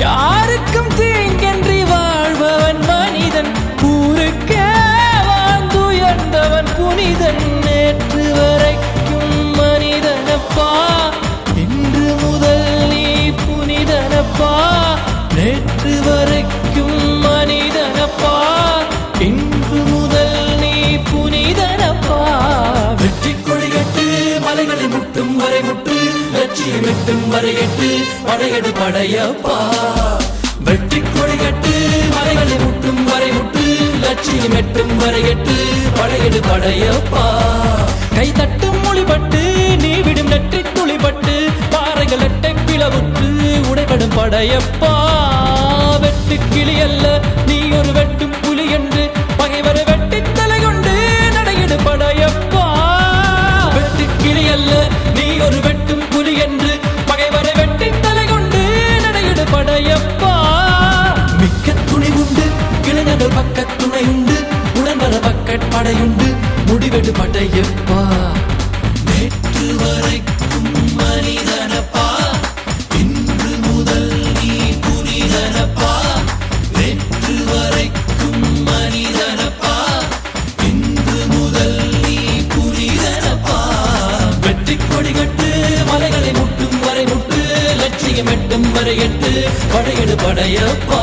யாருக்கும் தீங்கன்றி வாழ்பவன் மனிதன் ஊருக்கே வாழ்ந்துயர்ந்தவன் புனிதன். நேற்று வரைக்கும் மனிதனப்பா இன்று முதல் நீ புனிதனப்பா. நேற்று வரைக்கும் லட்சியம் வரையட்டு படையடு படையப்பா. வெற்றி கொடிகட்டு மலைகளை முட்டும் வரை முட்டு லட்சியம் எட்டும் வரையட்டு படையடு படையப்பா. கை தட்டும் மொழிபட்டு நீ விடும் நெற்றி துளிபட்டு பாறைகள் எட்டை பிளவுற்று உடைபடும் படையப்பா. வெட்டு கிளி அல்ல என்று பகைவரை வெட்டி தலை கொண்டு நடையிடு படையப்பா. மிக்க துணி உண்டு இளைஞர்கள் பக்க துணை உண்டு உடன் பக்கட் படையுண்டு முடிவெடு படையப்பா. முட்டும் வரை முட்டு எட்டும் வரை படையெடு படையப்பா.